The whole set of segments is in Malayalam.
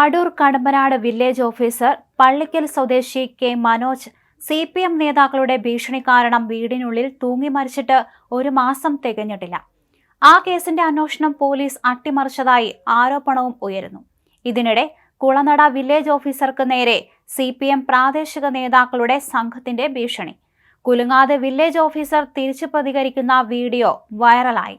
അടൂർ കടമ്പനാട് വില്ലേജ് ഓഫീസർ പള്ളിക്കൽ സ്വദേശി K Manoj C P M നേതാക്കളുടെ ഭീഷണി കാരണം വീടിനുള്ളിൽ തൂങ്ങി മരിച്ചിട്ട് ഒരു മാസം തികഞ്ഞിട്ടില്ല. ആ കേസിന്റെ അന്വേഷണം പോലീസ് അട്ടിമറിച്ചതായി ആരോപണവും ഉയരുന്നു. ഇതിനിടെ കുളനട വില്ലേജ് ഓഫീസർക്ക് നേരെ സി പി എം പ്രാദേശിക നേതാക്കളുടെ സംഘത്തിന്റെ ഭീഷണി. കുലുങ്ങാതെ വില്ലേജ് ഓഫീസർ തിരിച്ചു പ്രതികരിക്കുന്ന വീഡിയോ വൈറലായി.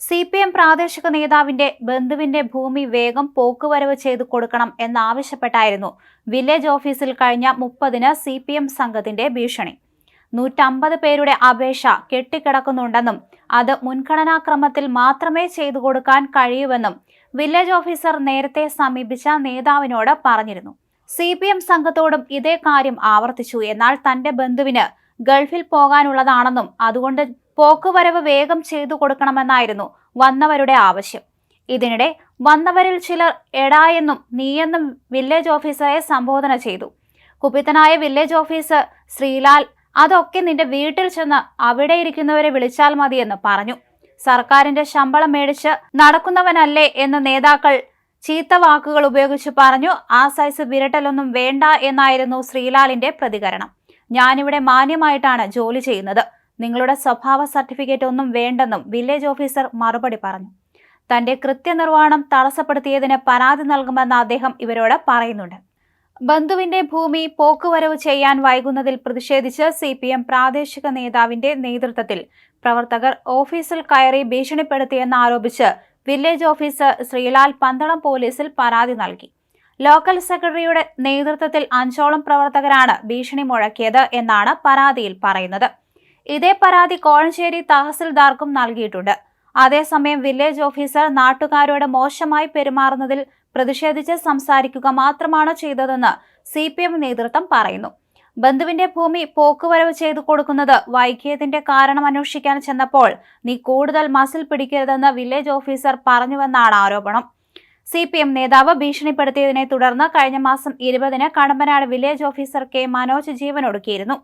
സി പി എം പ്രാദേശിക നേതാവിന്റെ ബന്ധുവിന്റെ ഭൂമി വേഗം പോക്കുവരവ് ചെയ്തു കൊടുക്കണം എന്നാവശ്യപ്പെട്ടായിരുന്നു. വില്ലേജ് ഓഫീസിൽ കഴിഞ്ഞ മുപ്പതിന് സി പി എം സംഘത്തിന്റെ ഭീഷണി. നൂറ്റമ്പത് പേരുടെ അപേക്ഷ കെട്ടിക്കിടക്കുന്നുണ്ടെന്നും അത് മുൻഗണനാക്രമത്തിൽ മാത്രമേ ചെയ്തു കൊടുക്കാൻ കഴിയുവെന്നും വില്ലേജ് ഓഫീസർ നേരത്തെ സമീപിച്ച നേതാവിനോട് പറഞ്ഞിരുന്നു. സി പി എം സംഘത്തോടും ഇതേ കാര്യം ആവർത്തിച്ചു. എന്നാൽ തന്റെ ബന്ധുവിന് ഗൾഫിൽ പോകാനുള്ളതാണെന്നും അതുകൊണ്ട് പോക്കുവരവ് വേഗം ചെയ്തു കൊടുക്കണമെന്നായിരുന്നു വന്നവരുടെ ആവശ്യം. ഇതിനിടെ വന്നവരിൽ ചിലർ എടായെന്നും നീയെന്നും വില്ലേജ് ഓഫീസറെ സംബോധന ചെയ്തു. കുപിതനായ വില്ലേജ് ഓഫീസർ ശ്രീലാൽ അതൊക്കെ നിന്റെ വീട്ടിൽ ചെന്ന് അവിടെ ഇരിക്കുന്നവരെ വിളിച്ചാൽ മതിയെന്ന് പറഞ്ഞു. സർക്കാരിന്റെ ശമ്പളം മേടിച്ച് നടക്കുന്നവനല്ലേ എന്ന് നേതാക്കൾ ചീത്ത വാക്കുകൾ ഉപയോഗിച്ച് പറഞ്ഞു. ആ സൈസ് വിരട്ടലൊന്നും വേണ്ട എന്നായിരുന്നു ശ്രീലാലിന്റെ പ്രതികരണം. ഞാനിവിടെ മാന്യമായിട്ടാണ് ജോലി ചെയ്യുന്നത്. നിങ്ങളുടെ സ്വഭാവ സർട്ടിഫിക്കറ്റ് ഒന്നും വേണ്ടെന്നും വില്ലേജ് ഓഫീസർ മറുപടി പറഞ്ഞു. തന്റെ കൃത്യനിർവഹണം തടസ്സപ്പെടുത്തിയതിന് പരാതി നൽകുമെന്ന് അദ്ദേഹം ഇവരോട് പറയുന്നുണ്ട്. ബന്ധുവിന്റെ ഭൂമി പോക്കുവരവ് ചെയ്യാൻ വൈകുന്നതിൽ പ്രതിഷേധിച്ച് സി പി എം പ്രാദേശിക നേതാവിന്റെ നേതൃത്വത്തിൽ പ്രവർത്തകർ ഓഫീസിൽ കയറി ഭീഷണിപ്പെടുത്തിയെന്ന് ആരോപിച്ച് വില്ലേജ് ഓഫീസർ ശ്രീലാൽ പന്തളം പോലീസിൽ പരാതി നൽകി. ലോക്കൽ സെക്രട്ടറിയുടെ നേതൃത്വത്തിൽ അഞ്ചോളം പ്രവർത്തകരാണ് ഭീഷണി മുഴക്കിയത് എന്നാണ് പരാതിയിൽ പറയുന്നത്. ഇതേ പരാതി കോഴഞ്ചേരി തഹസിൽദാർക്കും നൽകിയിട്ടുണ്ട്. അതേസമയം വില്ലേജ് ഓഫീസർ നാട്ടുകാരോട് മോശമായി പെരുമാറുന്നതിൽ പ്രതിഷേധിച്ച് സംസാരിക്കുക മാത്രമാണ് ചെയ്തതെന്ന് സി പി എം നേതൃത്വം പറയുന്നു. ബന്ധുവിന്റെ ഭൂമി പോക്കുവരവ് ചെയ്തു കൊടുക്കുന്നത് വൈകിയതിന്റെ കാരണം അന്വേഷിക്കാൻ ചെന്നപ്പോൾ നീ കൂടുതൽ മസിൽ പിടിക്കരുതെന്ന് വില്ലേജ് ഓഫീസർ പറഞ്ഞുവെന്നാണ് ആരോപണം. സി പി എം നേതാവ് ഭീഷണിപ്പെടുത്തിയതിനെ തുടർന്ന് കഴിഞ്ഞ മാസം ഇരുപതിന് Kadampanad village officer K Manoj ജീവനൊടുക്കിയിരുന്നു.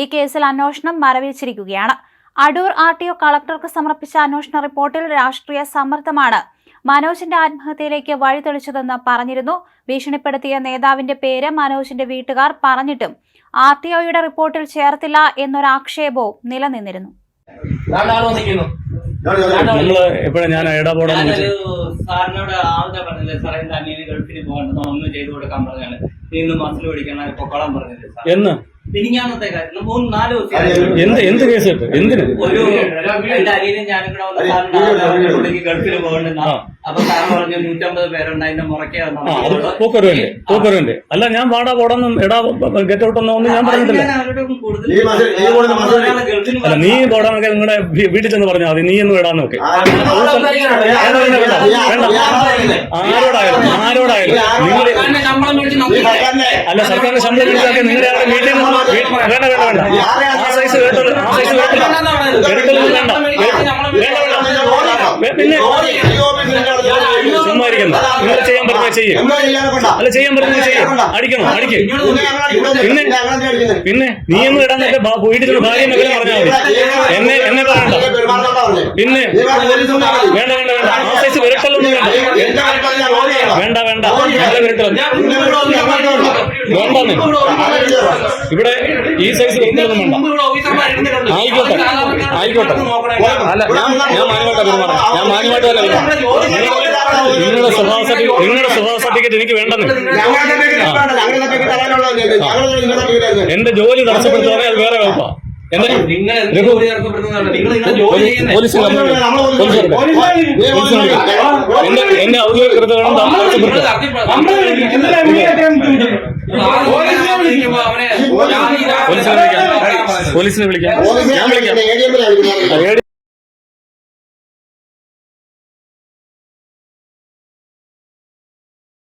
ഈ കേസിൽ അന്വേഷണം മരവിച്ചിരിക്കുകയാണ്. അടൂർ ആർ ടി ഒ കളക്ടർക്ക് സമർപ്പിച്ച അന്വേഷണ റിപ്പോർട്ടിൽ രാഷ്ട്രീയ സമ്മർദ്ദമാണ് മനോജിന്റെ ആത്മഹത്യയിലേക്ക് വഴിതെളിച്ചതെന്ന് പറഞ്ഞിരുന്നു. ഭീഷണിപ്പെടുത്തിയ നേതാവിന്റെ പേര് മനോജിന്റെ വീട്ടുകാർ പറഞ്ഞിട്ടും ആർ ടി ഒയുടെ റിപ്പോർട്ടിൽ ചേർത്തില്ല എന്നൊരാക്ഷേപവും നിലനിന്നിരുന്നു. രണ്ടാൾ വന്നിരിക്കുന്നു. നമ്മൾ എപ്പോഴും ഞാൻ സാറിനോട് ആളുടെ പറഞ്ഞില്ലേ സാറേ എന്റെ അനിയന് ഗൾഫിൽ പോകണ്ടെന്ന് ഒന്നും ചെയ്തു കൊടുക്കാൻ പറഞ്ഞാണ്. നീ ഇന്ന് മസിൽ പിടിക്കണം പൊക്കോളം പറഞ്ഞില്ലേ എന്ന്? പിരിഞ്ഞാന്നത്തെ കാര്യം മൂന്ന് നാല് ദിവസം എന്ത് എന്ത് കേസ് എന്തിന്? ഒരു എന്റെ അനിയനും ഞാനും കൂടെ ഗൾഫിൽ ആ. അപ്പൊ പറഞ്ഞു നൂറ്റമ്പത് അല്ല ഞാൻ വാടാ പോടാന്നും എടാ ഗെറ്റ് ഔട്ട് ഒന്നും ഞാൻ പറഞ്ഞിട്ടില്ല. അല്ല നീ പോടാന്നൊക്കെ നിങ്ങളുടെ വീട്ടിൽ ചെന്ന് പറഞ്ഞാൽ മതി നീ എന്ന് നോക്കെ ആ, ആരോടായാലും ആരോടായാലും. നിങ്ങൾ അല്ല സർക്കാരിന്റെ ശമ്പളം പിടിച്ചാൽ നിങ്ങളുടെ അവിടെ വീട്ടിൽ നിന്ന് വേണ്ട വേണ്ട വേണ്ട. ആ സൈസ് കേട്ടോ ആ സൈസ് കേട്ടില്ല കേട്ടല്ലോ വേണ്ട. വേണ്ട വേണ്ട. പിന്നെ ചുമ്മാ ഇരിക്കണ്ട നിങ്ങൾ ചെയ്യാൻ പറ്റുന്ന ചെയ്യും. എന്താ ചെയ്യാനെ കൊണ്ടാ? അല്ല ചെയ്യാൻ പറ്റുന്ന ചെയ്യും. അടിക്കണം അടിക്കും. പിന്നെ? പിന്നെ? നീ ഒന്നും ഇടാൻ നിന്റെ വീട്ടിലുള്ള ഭാര്യ മകളെ പറഞ്ഞാൽ മതി. എന്നെ എന്നെ പറയണ്ട. പിന്നെ. വേണ്ട വേണ്ട വേണ്ട. ആ സൈസ് വിരട്ടലൊന്നും വേണ്ട. വേണ്ട വേണ്ട. നല്ല വിരട്ടല. വേണ്ടെന്ന് ഇവിടെ ഈ സൈസ് വിരട്ടലൊന്നും വേണ്ട. ആയിക്കോട്ടെ. ആയിക്കോട്ടെ. അല്ല ഞാൻ ഞാൻ മാന്യമായിട്ടാണ് പെരുമാറാം ഞാൻ മാന്യമായിട്ടല്ല നിങ്ങളുടെ സ്വഭാവ സർട്ടിഫിക്കറ്റ് നിങ്ങളുടെ സ്വഭാവ സർട്ടിഫിക്കറ്റ് എനിക്ക് വേണ്ടെന്ന്. എന്റെ ജോലി തടസ്സപ്പെടുത്തുന്ന അത് വേറെ വകുപ്പാ. എന്റെ ഔദ്യോഗിക കൃത്യങ്ങളും പോലീസിനെ വിളിക്കാം. ഞാൻ വിളിക്കാം.